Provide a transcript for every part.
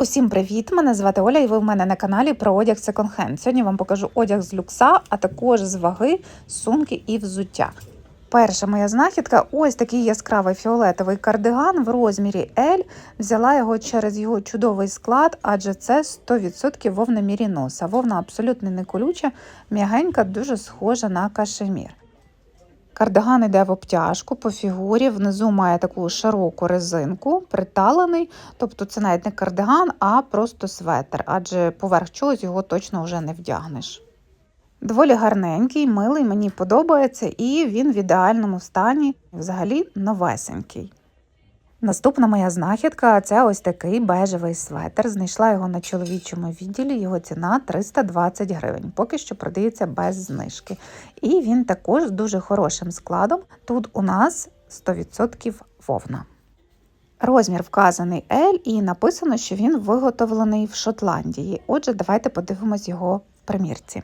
Усім привіт! Мене звати Оля, і ви в мене на каналі про одяг секонд-хенд. Сьогодні вам покажу одяг з люкса, а також з ваги, сумки і взуття. Перша моя знахідка ось такий яскравий фіолетовий кардиган в розмірі L. Взяла його через його чудовий склад, адже це 100% вовна міріноса. Вовна абсолютно не колюча, м'ягенька, дуже схожа на кашемір. Кардиган йде в обтяжку по фігурі, внизу має таку широку резинку, приталений, тобто це навіть не кардиган, а просто светр, адже поверх чогось його точно вже не вдягнеш. Доволі гарненький, милий, мені подобається, і він в ідеальному стані, взагалі новесенький. Наступна моя знахідка це ось такий бежевий светр. Знайшла його на чоловічому відділі. Його ціна 320 гривень. Поки що продається без знижки. І він також з дуже хорошим складом. Тут у нас 100% вовна. Розмір вказаний L і написано, що він виготовлений в Шотландії. Отже, давайте подивимось його в примірці.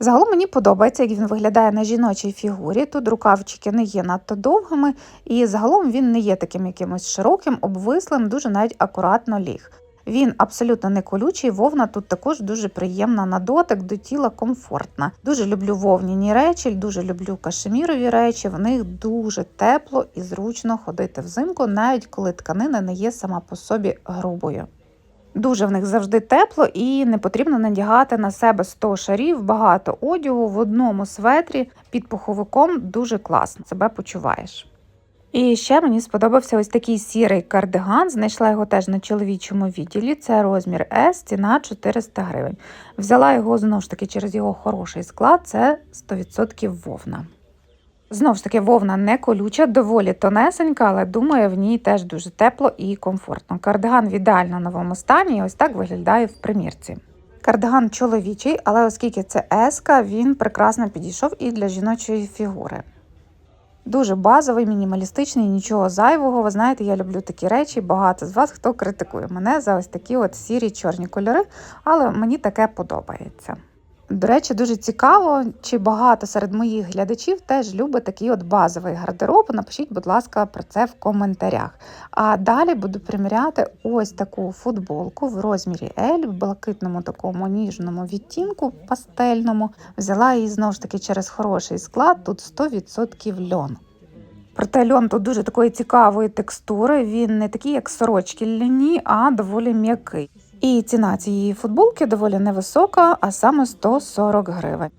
Загалом мені подобається, як він виглядає на жіночій фігурі. Тут рукавчики не є надто довгими, і загалом він не є таким якимось широким, обвислим, дуже навіть акуратно ліг. Він абсолютно не колючий, вовна тут також дуже приємна на дотик, до тіла комфортна. Дуже люблю вовняні речі, дуже люблю кашемірові речі. В них дуже тепло і зручно ходити взимку, навіть коли тканина не є сама по собі грубою. Дуже в них завжди тепло і не потрібно надягати на себе 100 шарів, багато одягу в одному светрі під пуховиком дуже класно себе почуваєш. І ще мені сподобався ось такий сірий кардиган. Знайшла його теж на чоловічому відділі. Це розмір S, ціна 400 гривень. Взяла його знову ж таки через його хороший склад, це 100% вовна. Знову ж таки, вовна не колюча, доволі тонесенька, але думаю, в ній теж дуже тепло і комфортно. Кардиган в ідеально новому стані і ось так виглядає в примірці. Кардиган чоловічий, але оскільки це еска, він прекрасно підійшов і для жіночої фігури. Дуже базовий, мінімалістичний, нічого зайвого. Ви знаєте, я люблю такі речі. Багато з вас хто критикує мене за ось такі от сірі чорні кольори, але мені таке подобається. До речі, дуже цікаво, чи багато серед моїх глядачів теж любить такий от базовий гардероб. Напишіть, будь ласка, про це в коментарях. А далі буду приміряти ось таку футболку в розмірі L, в блакитному такому ніжному відтінку, пастельному. Взяла її знову ж таки через хороший склад, тут 100% льон. Проте льон тут дуже такої цікавої текстури. Він не такий, як сорочки ляні, а доволі м'який. І ціна цієї футболки доволі невисока, а саме 140 гривень.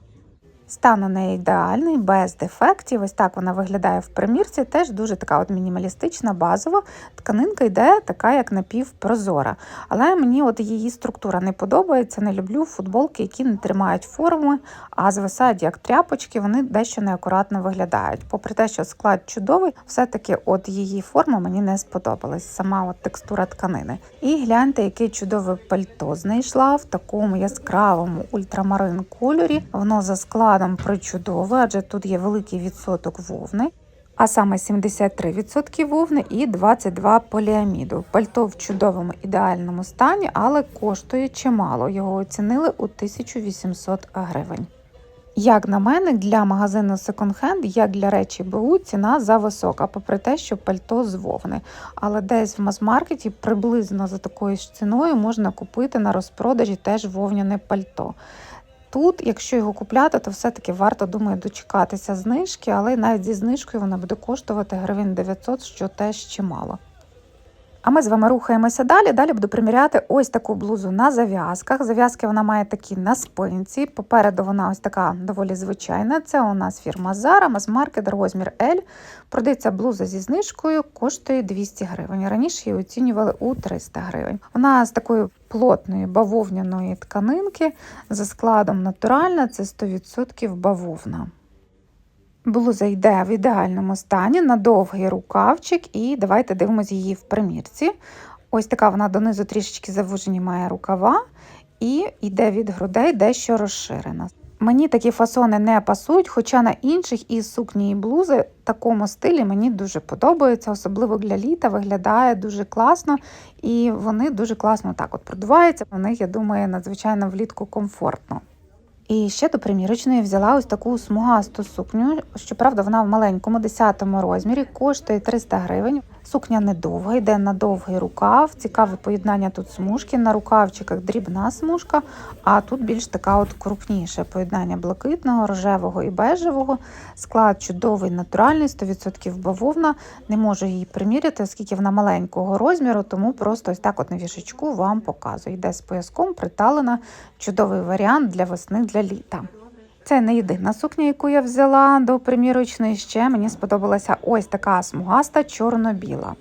Стан у неї ідеальний, без дефектів. Ось так вона виглядає в примірці. Теж дуже така от мінімалістична, базова. Тканинка йде така, як напівпрозора. Але мені от її структура не подобається. Не люблю футболки, які не тримають форми, а звисають як тряпочки, вони дещо неакуратно виглядають. Попри те, що склад чудовий, все-таки от її форма мені не сподобалась, сама от текстура тканини. І гляньте, яке чудове пальто знайшла в такому яскравому ультрамарин кольорі. Воно за складом причудове, адже тут є великий відсоток вовни. А саме 73% вовни і 22 поліаміду. Пальто в чудовому ідеальному стані, але коштує чимало. Його оцінили у 1800 гривень. Як на мене, для магазину секонд-хенд, як для речі БУ, ціна зависока, попри те, що пальто з вовни. Але десь в мас-маркеті приблизно за такою ж ціною можна купити на розпродажі теж вовняне пальто. Тут, якщо його купляти, то все-таки варто, думаю, дочекатися знижки, але навіть зі знижкою вона буде коштувати гривень 900, що теж чимало. А ми з вами рухаємося далі. Далі буду приміряти ось таку блузу на зав'язках. Зав'язки вона має такі на спинці. Попереду вона ось така доволі звичайна. Це у нас фірма Zara, мас-маркет, розмір L. Продається блуза зі знижкою, коштує 200 гривень. Раніше її оцінювали у 300 гривень. Вона з такої плотної бавовняної тканинки за складом натуральна, це 100% бавовна. Блуза йде в ідеальному стані на довгий рукавчик, і давайте дивимося її в примірці. Ось така вона донизу трішечки завужені має рукава, і йде від грудей дещо розширена. Мені такі фасони не пасують, хоча на інших із сукні і блузи в такому стилі мені дуже подобаються, особливо для літа виглядає дуже класно, і вони дуже класно так от продуваються. В них, я думаю, надзвичайно влітку комфортно. І ще до примірочної взяла ось таку смугасту сукню. Щоправда, вона в маленькому 10 розмірі, коштує 300 гривень. Сукня недовга, йде на довгий рукав. Цікаве поєднання тут смужки. На рукавчиках дрібна смужка, а тут більш така от крупніше поєднання блакитного, рожевого і бежевого. Склад чудовий, натуральний, 100% бавовна. Не можу її приміряти, оскільки вона маленького розміру, тому просто ось так от на вішечку вам показую. Йде з пояском, приталена, чудовий варіант для весни, для літа. Це не єдина сукня, яку я взяла до примірочної. Ще мені сподобалася ось така смугаста чорно-біла.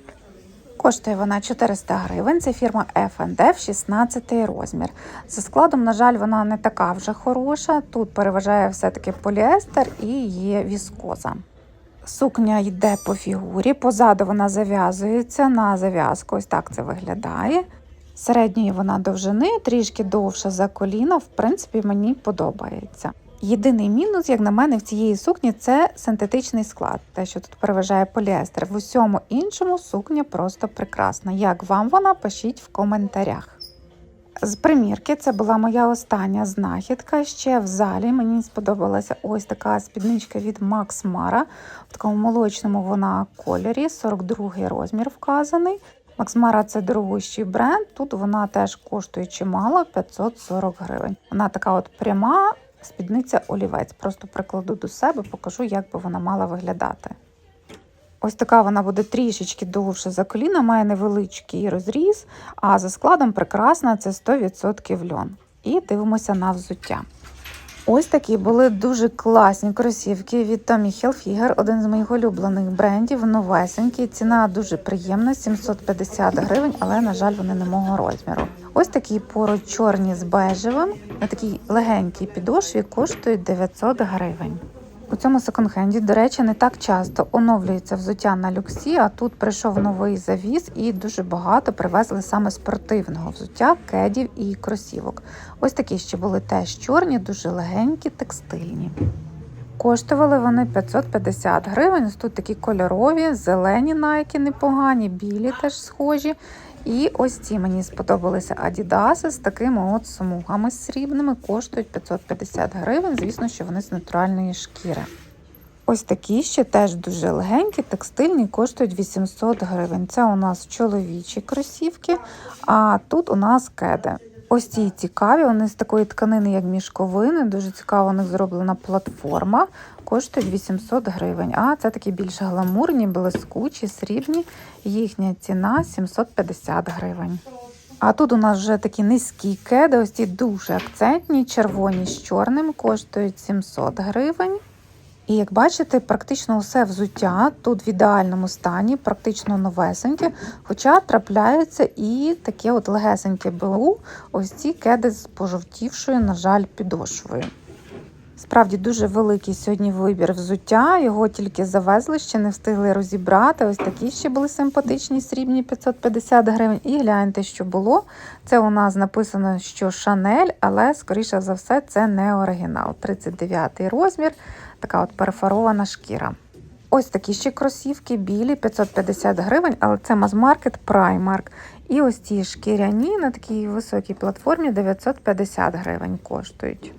Коштує вона 400 гривень. Це фірма F&F 16 розмір. За складом, на жаль, вона не така вже хороша. Тут переважає все-таки поліестер і є віскоза. Сукня йде по фігурі, позаду вона зав'язується на зав'язку. Ось так це виглядає. Середньої вона довжини, трішки довша за коліна. В принципі, мені подобається. Єдиний мінус, як на мене, в цієї сукні це синтетичний склад, те, що тут переважає поліестер. В усьому іншому сукня просто прекрасна. Як вам вона, пишіть в коментарях. З примірки це була моя остання знахідка. Ще в залі мені сподобалася ось така спідничка від Max Mara. В такому молочному вона кольорі, 42 розмір вказаний. Mara – це дорогущий бренд. Тут вона теж коштує чимало 540 гривень. Вона така от пряма, спідниця олівець. Просто прикладу до себе, покажу, як би вона мала виглядати. Ось така вона буде трішечки довше за коліна, має невеличкий розріз, а за складом прекрасна це 100% льон. І дивимося на взуття. Ось такі були дуже класні кросівки від Tommy Hilfiger, один з моїх улюблених брендів, новесенькі. Ціна дуже приємна, 750 гривень, але, на жаль, вони не мого розміру. Ось такі поруч чорні з бежевим, на такій легенькій підошві коштують 900 гривень. У цьому секонд-хенді, до речі, не так часто оновлюється взуття на люксі, а тут прийшов новий завіз і дуже багато привезли саме спортивного взуття, кедів і кросівок. Ось такі ще були теж чорні, дуже легенькі, текстильні. Коштували вони 550 гривень. Тут такі кольорові, зелені найки непогані, білі теж схожі. І ось ці мені сподобалися Адідаси з такими от смугами срібними, коштують 550 гривень. Звісно, що вони з натуральної шкіри. Ось такі ще теж дуже легенькі, текстильні, коштують 800 гривень. Це у нас чоловічі кросівки, а тут у нас кеди. Ось ці цікаві, вони з такої тканини, як мішковини. Дуже цікаво, у них зроблена платформа, коштують 800 гривень. А це такі більш гламурні, блискучі, срібні. Їхня ціна 750 гривень. А тут у нас вже такі низькі кеди, ось ці дуже акцентні, червоні з чорним, коштують 700 гривень. І як бачите, практично усе взуття тут в ідеальному стані, практично новесеньке, хоча трапляється і таке от легесеньке БУ, ось ці кеди з пожовтівшою, на жаль, підошвою. Справді дуже великий сьогодні вибір взуття. Його тільки завезли, ще не встигли розібрати. Ось такі ще були симпатичні, срібні 550 гривень. І гляньте, що було. Це у нас написано, що Шанель, але, скоріше за все, це не оригінал. 39 розмір, така от перефарована шкіра. Ось такі ще кросівки, білі, 550 гривень, але це мазмаркет Primark. І ось ці шкіряні на такій високій платформі 950 гривень коштують.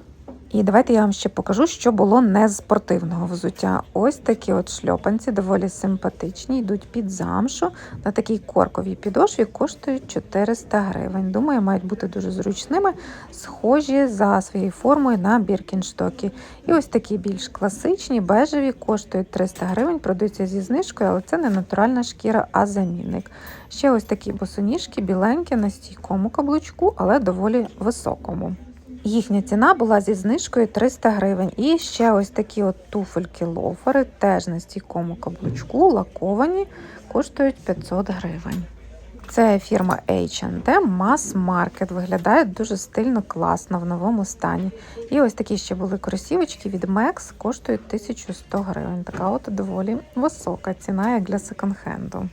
І давайте я вам ще покажу, що було не з спортивного взуття. Ось такі от шльопанці, доволі симпатичні, йдуть під замшу. На такій корковій підошві коштують 400 гривень. Думаю, мають бути дуже зручними, схожі за своєю формою на біркінштоки. І ось такі більш класичні, бежеві, коштують 300 гривень, продаються зі знижкою, але це не натуральна шкіра, а замінник. Ще ось такі босоніжки, біленькі на стійкому каблучку, але доволі високому. Їхня ціна була зі знижкою 300 гривень. І ще ось такі от туфельки лофери, теж на стійкому каблучку, лаковані, коштують 500 гривень. Це фірма H&M Mass Market. Виглядає дуже стильно, класно в новому стані. І ось такі ще були кросівочки від Max, коштують 1100 гривень. Така от доволі висока ціна, як для секонд-хенду.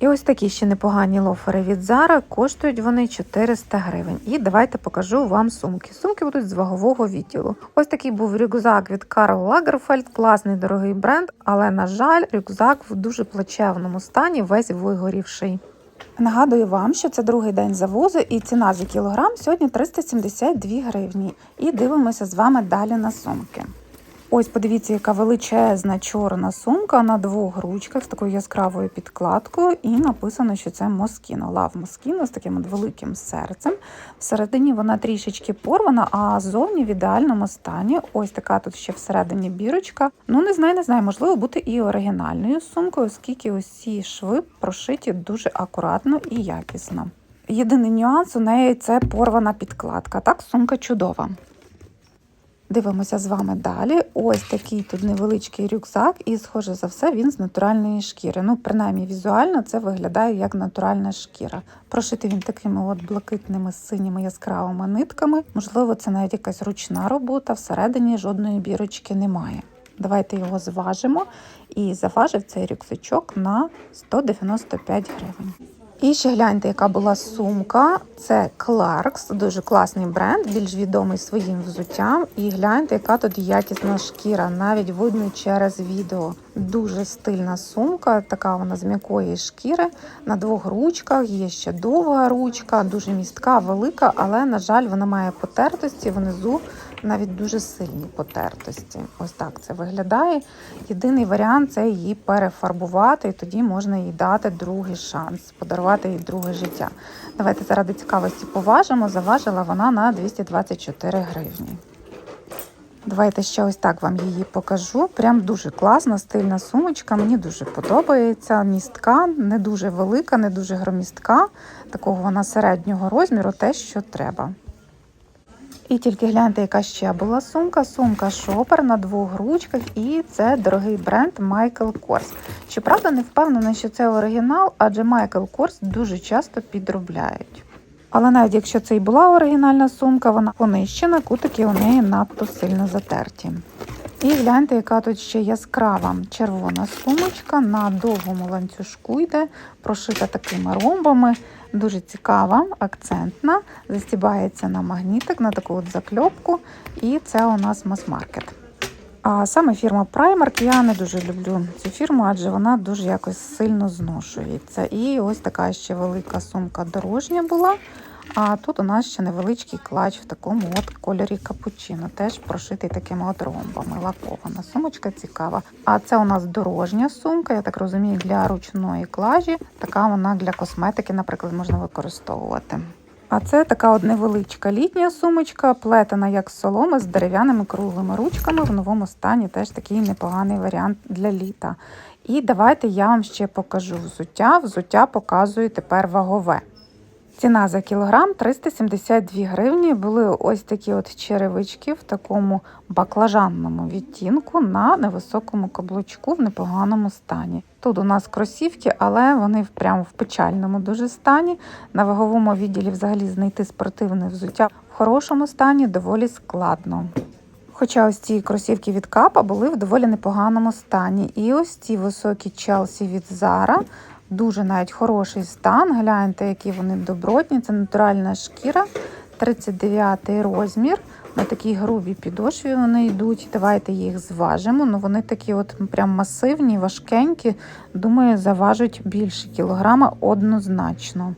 І ось такі ще непогані лофери від Zara, коштують вони 400 гривень. І давайте покажу вам сумки. Сумки будуть з вагового відділу. Ось такий був рюкзак від Karl Lagerfeld, класний дорогий бренд, але, на жаль, рюкзак в дуже плачевному стані, весь вигорівший. Нагадую вам, що це другий день завозу і ціна за кілограм сьогодні 372 гривні. І дивимося з вами далі на сумки. Ось подивіться, яка величезна чорна сумка на двох ручках з такою яскравою підкладкою, і написано, що це Moschino. Love Moschino з таким от великим серцем. Всередині вона трішечки порвана, а зовні в ідеальному стані. Ось така тут ще всередині бірочка. Ну не знаю, не знаю, можливо бути і оригінальною сумкою, оскільки усі шви прошиті дуже акуратно і якісно. Єдиний нюанс у неї це порвана підкладка. Так, сумка чудова. Дивимося з вами далі. Ось такий тут невеличкий рюкзак, і, схоже за все, він з натуральної шкіри. Ну, принаймні, візуально це виглядає як натуральна шкіра. Прошитий він такими от блакитними синіми яскравими нитками. Можливо, це навіть якась ручна робота, всередині жодної бірочки немає. Давайте його зважимо. І заважив цей рюкзачок на 195 гривень. І ще гляньте, яка була сумка. Це Clarks, дуже класний бренд, більш відомий своїм взуттям. І гляньте, яка тут якісна шкіра, навіть видно через відео. Дуже стильна сумка, така вона з м'якої шкіри. На двох ручках є ще довга ручка, дуже містка, велика, але, на жаль, вона має потертості внизу. Навіть дуже сильні потертості. Ось так це виглядає. Єдиний варіант це її перефарбувати, і тоді можна їй дати другий шанс, подарувати їй друге життя. Давайте заради цікавості поважимо. Заважила вона на 224 гривні. Давайте ще ось так вам її покажу. Прям дуже класна, стильна сумочка. Мені дуже подобається. Містка, не дуже велика, не дуже громістка. Такого вона середнього розміру, те, що треба. І тільки гляньте, яка ще була сумка. Сумка шопер на двох ручках, і це дорогий бренд Michael Kors. Щоправда, не впевнена, що це оригінал, адже Michael Kors дуже часто підробляють. Але навіть якщо це і була оригінальна сумка, вона понищена, кутики у неї надто сильно затерті. І гляньте, яка тут ще яскрава червона сумочка на довгому ланцюжку йде, прошита такими ромбами. Дуже цікава, акцентна, застібається на магнітик, на таку от закльопку. І це у нас мас-маркет. А саме фірма Primark я не дуже люблю цю фірму, адже вона дуже якось сильно зношується. І ось така ще велика сумка дорожня була. А тут у нас ще невеличкий клач в такому от кольорі капучино, теж прошитий такими от ромбами. Лакована сумочка цікава. А це у нас дорожня сумка, я так розумію, для ручної клажі. Така вона для косметики, наприклад, можна використовувати. А це така от невеличка літня сумочка, плетена як соломи з дерев'яними круглими ручками. В новому стані теж такий непоганий варіант для літа. І давайте я вам ще покажу взуття. Взуття показую тепер вагове. Ціна за кілограм 372 гривні. Були ось такі от черевички в такому баклажанному відтінку на невисокому каблучку в непоганому стані. Тут у нас кросівки, але вони прямо в печальному дуже стані. На ваговому відділі взагалі знайти спортивне взуття в хорошому стані доволі складно. Хоча ось ці кросівки від капа були в доволі непоганому стані. І ось ці високі челсі від Zara Дуже навіть хороший стан. Гляньте, які вони добротні. Це натуральна шкіра, 39 розмір. На такій грубій підошві вони йдуть. Давайте їх зважимо. Ну вони такі от прям масивні, важкенькі. Думаю, заважуть більше кілограма однозначно.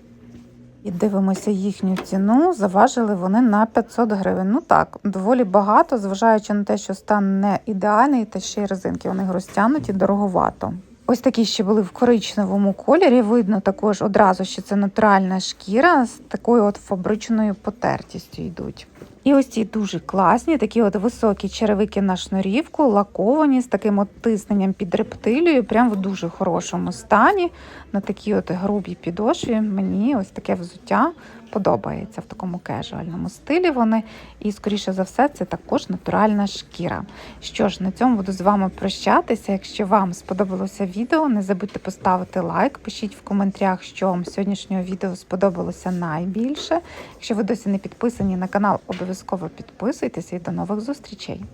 І дивимося їхню ціну. Заважили вони на 500 гривень. Ну так, доволі багато, зважаючи на те, що стан не ідеальний, та ще й резинки вони розтягнуті, дороговато. Ось такі ще були в коричневому кольорі. Видно також одразу, що це натуральна шкіра з такою от фабричною потертістю йдуть. І ось ці дуже класні, такі от високі черевики на шнурівку, лаковані з таким от тисненням під рептилією, прям в дуже хорошому стані. На такій от грубій підошві мені ось таке взуття подобається в такому кежуальному стилі. Вони, і, скоріше за все, це також натуральна шкіра. Що ж, на цьому буду з вами прощатися. Якщо вам сподобалося відео, не забудьте поставити лайк, пишіть в коментарях, що вам сьогоднішнього відео сподобалося найбільше. Якщо ви досі не підписані на канал, обов'язково підписуйтесь і до нових зустрічей.